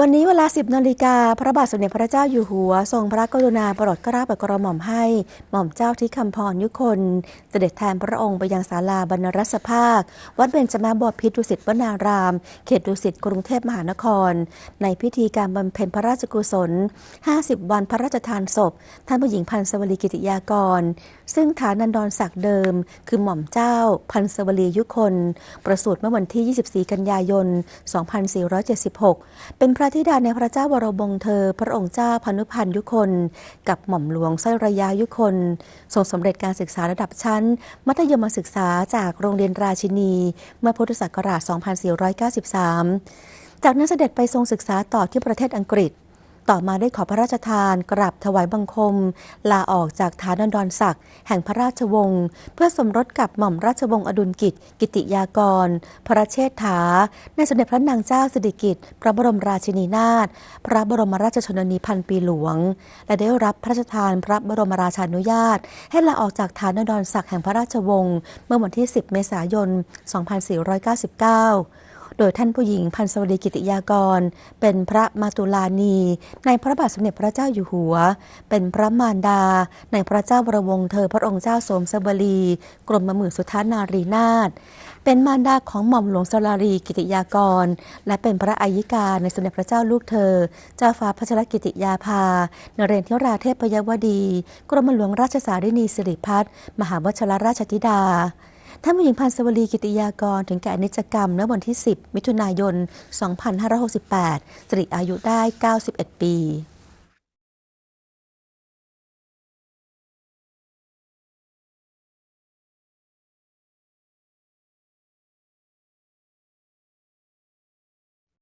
วันนี้เวลา 10นาฬิกาพระบาทสมเด็จพระเจ้าอยู่หัว ทรงพระกรุณาโปรดเกล้าโปรดกระหม่อมให้ หม่อมเจ้าที่คำพรยุคน เสด็จแทนพระองค์ไปยังศาลาบรรณรัศภาค วัดเบญจมาบพิตรดุสิตวนาราม เขตดุสิตกรุงเทพมหานคร ในพิธีการบำเพ็ญพระราชกุศล 50 วันพระราชทานศพ ท่านผู้หญิงพันสวลีกิติยากร ซึ่งฐานันดรศักดิ์เดิม คือหม่อมเจ้า พันสวลียุคน ประสูติเมื่อวันที่ 24 กันยายน 2476 เป็นพระธิดาในพระเจ้าวรวงศ์เธอ พระองค์เจ้าพนุพันธ์ยุคน กับหม่อมหลวงสร้อยระยายุคนทรงสำเร็จการศึกษาระดับชั้น มัธยมศึกษาจากโรงเรียนราชินี เมื่อพุทธศักราช 2493 จากนั้นเสด็จไปทรงศึกษาต่อที่ประเทศอังกฤษ ต่อมาได้ขอพระราชทานกราบถวายบังคม ลาออกจากฐานันดรศักดิ์แห่งพระราชวงศ์เพื่อสมรสกับหม่อมราชวงศ์อดุลกิจ กิติยากร พระเชษฐา ในสมเด็จพระนางเจ้าสิริกิติ์พระบรมราชินีนาถพระบรมราชชนนีพันปีหลวง และได้รับพระราชทานพระบรมราชานุญาต ให้ลาออกจากฐานันดรศักดิ์แห่งพระราชวงศ์เมื่อวันที่ 10 เมษายน 2499 โดยท่านผู้หญิงพันสวดีกิติยากร เป็นพระมาตุลานี ในพระบาทสมเด็จพระเจ้าอยู่หัว เป็นพระมารดา ในพระเจ้าวรวงศ์เธอพระองค์เจ้าสมสบลีกรมมื่นสุทานารีนาถเป็นมารดาของหม่อมหลวงสลารีกิติยากร และเป็นพระอายิกาในสมเด็จพระเจ้าลูกเธอ เจ้าฟ้าพัชรกิติยาภา นเรนทิราเทพยวดี กรมหลวงราชสารินีสิริพัฒน์มหาวชรราชธิดา ท่านผู้หญิงพันสวรีกิติยากรถึงแก่อนิจกรรมเมื่อวันที่ 10 มิถุนายน 2568สิริอายุได้ 91 ปี